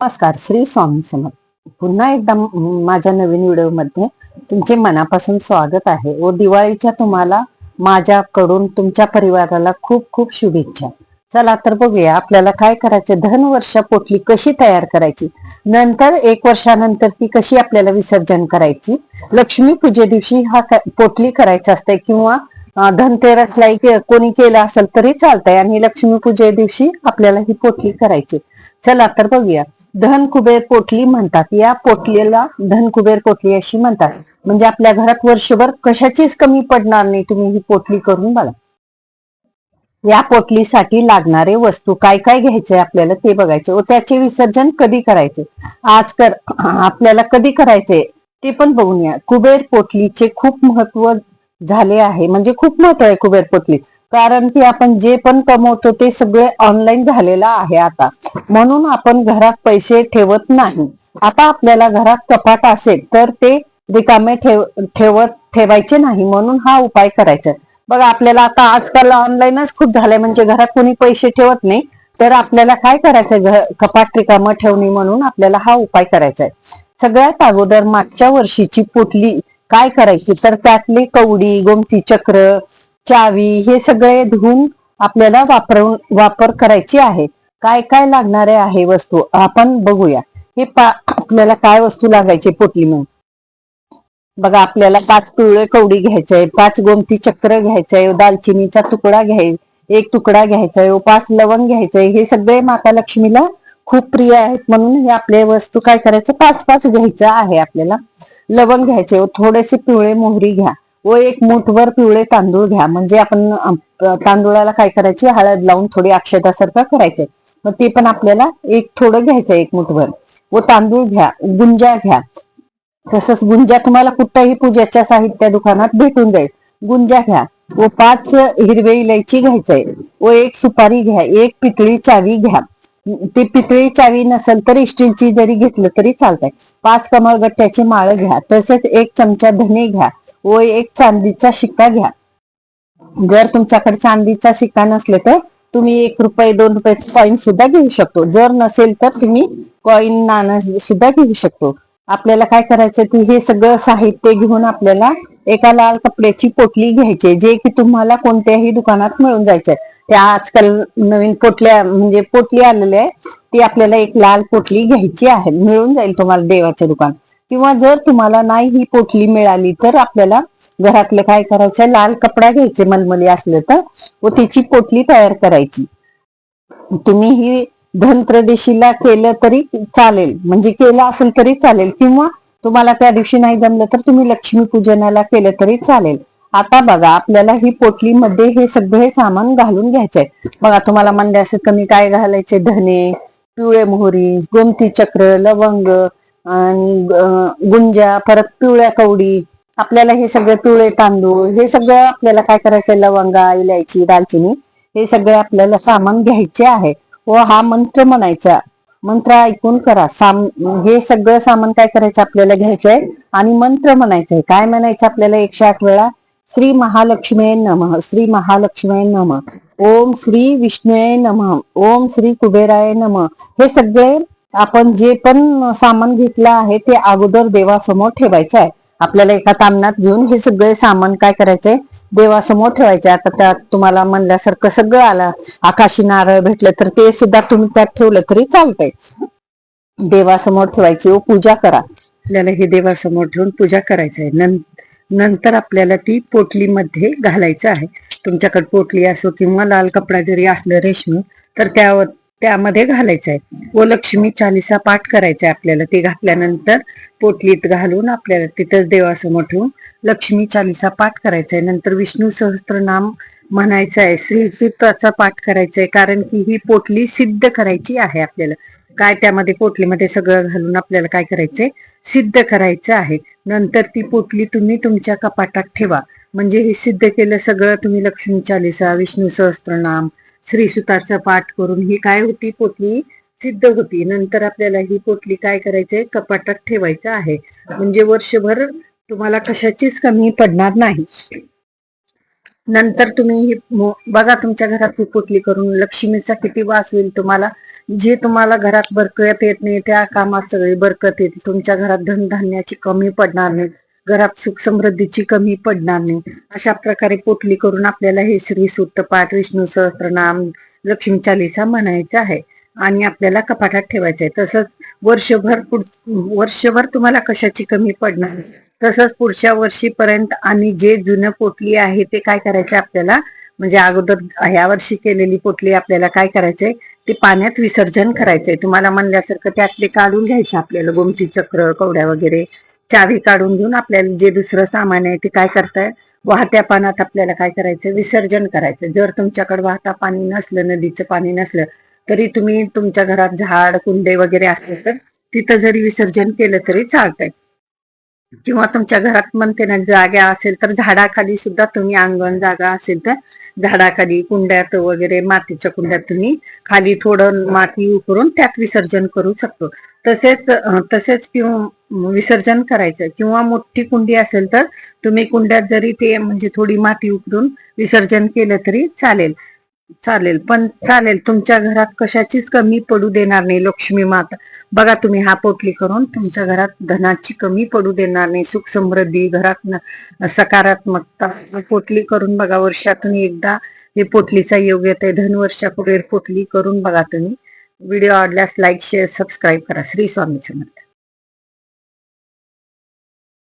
नमस्कार श्री स्वामी समर्थ. पुन्हा एकदा माझ्या नवीन व्हिडिओमध्ये तुमचे मनापासून स्वागत आहे. व दिवाळीच्या तुम्हाला माझ्याकडून तुमच्या परिवाराला खूप खूप शुभेच्छा. चला तर बघूया आपल्याला काय करायचं? धन वर्ष पोटली कशी तयार करायची? नंतर एक वर्षानंतर ती कशी आपल्याला विसर्जन करायची? लक्ष्मी पूजे दिवशी हा पोटली करायचा असते किंवा धनतेरसलाई कोणी केलं असेल तरी चालतंय आणि लक्ष्मी पूजे दिवशी आपल्याला ही पोटली करायची. चला तर बघूया. धन कुबेर पोटली म्हणतात. या पोटलीला धन कुबेर पोटली अशी म्हणतात. म्हणजे आपल्या घरात वर्षभर कशाचीच कमी पडणार नाही तुम्ही ही पोटली करून बघा. या पोटलीसाठी लागणारे वस्तू काय काय घ्यायचे आपल्याला ते बघायचे व त्याचे विसर्जन कधी करायचे? आज कर आपल्याला कधी करायचे ते पण बघून या कुबेर पोटलीचे खूप महत्त्व झाले आहे. म्हणजे खूप महत्त्व आहे कुबेर पोटली. कारण की आपण जे पण कमवतो ते सगळे ऑनलाईन झालेलं आहे आता. म्हणून आपण घरात पैसे ठेवत नाही. आता आपल्याला घरात कपाट असेल तर ते रिकामे ठेव ठेवत ठेवायचे नाही. म्हणून हा उपाय करायचा. बघा आपल्याला आता आजकाल ऑनलाईनच खूप झालंय. म्हणजे घरात कोणी पैसे ठेवत नाही. तर आपल्याला काय करायचंय? कपाट रिकामं ठेवणे म्हणून आपल्याला हा उपाय करायचा आहे सगळ्यात अगोदर मागच्या वर्षीची पोटली काय करायची? तर त्यातली कवडी गोमती चक्र चावी हे सगळे धुवून आपल्याला वापर वापर करायची आहे. काय काय लागणारे आहे वस्तू? आपण बघूया. हे पा आपल्याला काय वस्तू लागायची पोटली म्हणून? बघा आपल्याला पाच पिवळे कवडी घ्यायचंय पाच गोमती चक्र घ्यायचंय दालचिनीचा तुकडा घ्याय एक तुकडा घ्यायचाय पाच लवंग घ्यायचंय हे सगळे माता लक्ष्मीला खूप प्रिय आहेत म्हणून हे आपले वस्तू काय करायचं? पाच पाच घ्यायचं आहे आपल्याला. लवंग घ्यायचे थोडेसे पिवळे मोहरी घ्या. व एक मुठभर पिवळे तांदूळ घ्या. म्हणजे आपण तांदुळाला तांदूळाला काय करायची? हळद लावून थोडी अक्षतासारखं करायचे. मग ते पण आपल्याला एक थोडं घ्यायचं एक मुठभर. व तांदूळ घ्या गुंजा घ्या. तसंच गुंजा तुम्हाला कुठल्याही पूजेच्या साहित्य दुकानात भेटून जाईल. गुंजा घ्या. व पाच हिरवे इलायची घ्यायचंय. व एक सुपारी घ्या. एक पितळी चावी घ्या. ती पितळी चावी नसेल तरी स्टीलची जरी घेतलं तरी चालतंय. पाच कमळगट्ट्याची माळ घ्या तसेच एक चमचा धने घ्या व एक चांदीचा शिक्का घ्या. जर तुमच्याकडे चांदीचा शिक्का नसले तर तुम्ही एक रुपये दोन रुपयाचे कॉईन सुद्धा घेऊ शकतो. जर नसेल तर तुम्ही कॉईन नाणं सुद्धा घेऊ शकतो. आपल्याला काय करायचं की हे सगळं साहित्य घेऊन आपल्याला एका लाल कपड्याची पोटली घ्यायची जे की तुम्हाला कोणत्याही दुकानात मिळून जायचंय. त्या आजकाल नवीन पोटल्या म्हणजे पोटली आलेली आहे ती आपल्याला एक लाल पोटली घ्यायची आहे मिळून जाईल तुम्हाला देवाच्या दुकान. किंवा जर तुम्हाला नाही ही पोटली मिळाली तर आपल्याला घरातलं काय करायचं लाल कपडा घ्यायचे मलमली असलं तर व तिची पोटली तयार करायची. तुम्ही ही धनत्रदेशीला केलं तरी चालेल. म्हणजे केलं असेल तरी चालेल. किंवा तुम्हाला त्या दिवशी नाही जमलं तर तुम्ही लक्ष्मी पूजनाला केलं तरी चालेल. आता बघा आपल्याला ही पोटलीमध्ये हे सगळे सामान घालून घ्यायचंय. बघा तुम्हाला म्हणले असेल कमी काय घालायचे? धने पिवळे मोहरी गोमती चक्र लवंग आणि गुंजा परत पिवळ्या कवडी. आपल्याला हे सगळे पिवळे तांदूळ हे सगळं आपल्याला काय करायचंय? लवंगा इलायची दालचिनी हे सगळे आपल्याला सामान घ्यायचे आहे. व हा मंत्र म्हणायचा. मंत्र ऐकून करा. साम हे सगळं सामान काय करायचं आपल्याला घ्यायचंय? आणि मंत्र म्हणायचंय. काय म्हणायचं आपल्याला एकशे आठ वेळा? श्री महालक्ष्मी नमः. श्री महालक्ष्मी नम. ओम श्री विष्णुये नमः. ओम श्री कुबेराय नमः. हे सगळे आपण जे पण सामान घेतलं आहे ते अगोदर देवासमोर ठेवायचं आहे. आपल्याला एका तामनात घेऊन हे सगळे सामान काय करायचंय? देवासमोर ठेवायचे. आता त्यात तुम्हाला म्हणल्यासारखं सगळं आलं. आकाशी नारळ भेटलं तर ते सुद्धा तुम्ही त्यात ठेवलं तरी चालतंय. देवासमोर ठेवायची व पूजा करा. आपल्याला हे देवासमोर ठेवून पूजा करायचं आहे नं- नंतर आपल्याला ती पोटलीमध्ये घालायचं आहे. तुमच्याकडे पोटली असो किंवा लाल कपडा जरी असलं रेशमी तर त्यावर त्यामध्ये घालायचं आहे. व लक्ष्मी चालिसा पाठ करायचा आहे आपल्याला. ते घातल्यानंतर पोटलीत घालून आपल्याला तिथंच देवासमोर ठेवून लक्ष्मी चालिसा पाठ करायचा आहे. नंतर विष्णू सहस्त्रनाम म्हणायचं आहे. श्री पाठ करायचा आहे. कारण की ही पोटली सिद्ध करायची आहे आपल्याला. काय त्यामध्ये पोटलीमध्ये सगळं घालून आपल्याला काय करायचंय? सिद्ध करायचं आहे. नंतर ती पोटली तुम्ही तुमच्या कपाटात ठेवा. म्हणजे हे सिद्ध केलं सगळं तुम्ही लक्ष्मी चालिसा विष्णू सहस्त्रनाम श्रीसुताचा पाठ करून ही काय होती? पोटली सिद्ध होती. नंतर आपल्याला ही पोटली काय करायचंय? कपाटात ठेवायचं आहे. म्हणजे वर्षभर तुम्हाला कशाचीच कमी पडणार नाही. नंतर तुम्ही ही बघा तुमच्या घरात ही पोटली करून लक्ष्मीचा किती वास होईल तुम्हाला. जे तुम्हाला घरात बरकत येत नाही त्या कामात सगळी बरकत येते तुमच्या घरात धनधान्याची कमी पडणार नाही. घरात सुख समृद्धीची कमी पडणार नाही. अशा प्रकारे पोटली करून आपल्याला हे श्री सुत्त विष्णू सहस्त्रनाम लक्ष्मी चालिसा म्हणायचं आहे. आणि आपल्याला कपाटात ठेवायचं आहे. तसंच वर्षभर वर्षभर तुम्हाला कशाची कमी पडणार तसंच पुढच्या वर्षीपर्यंत आणि जे जुनं पोटली आहे ते काय करायचं आपल्याला? म्हणजे अगोदर ह्या वर्षी केलेली पोटली आपल्याला काय करायचंय ते पाण्यात विसर्जन करायचंय तुम्हाला म्हणल्यासारखं त्यातले काढून घ्यायचं आपल्याला. गोमती चक्र कवड्या वगैरे. चावी काढून घेऊन आपल्याला जे दुसरं सामान आहे ते काय करताय? वाहत्या पाण्यात आपल्याला काय करायचं विसर्जन करायचं जर तुमच्याकडे वाहता पाणी नसलं नदीचं पाणी नसलं तरी तुम्ही तुमच्या घरात झाड कुंडे वगैरे असले तर तिथं जरी विसर्जन केलं तरी चालतंय. किंवा तुमच्या घरात म्हणते ना जागा असेल तर झाडाखाली सुद्धा तुम्ही अंगण जागा असेल तर झाडाखाली कुंड्यात वगैरे मातीच्या कुंड्यात तुम्ही खाली थोडं माती उकरून त्यात विसर्जन करू शकतो. तसेच तसेच किंवा विसर्जन करायचं. किंवा मोठी कुंडी असेल तर तुम्ही कुंड्यात जरी ते म्हणजे थोडी माती उकरून विसर्जन केलं तरी चालेल. चालेल. पण चालेल तुमच्या घरात कशाचीच कमी पडू देणार नाही लक्ष्मी माता. बघा तुम्ही हा पोटली करून तुमच्या घरात धनाची कमी पडू देणार नाही. सुख समृद्धी घरात सकारात्मकता. पोटली करून बघा वर्षातून एकदा हे पोटलीचा योग येतोय. धनवर्षापूर्वी पोटली करून बघा तुम्ही. व्हिडिओ आवडल्यास लाईक शेअर सबस्क्राईब करा. श्री स्वामी समर्थ.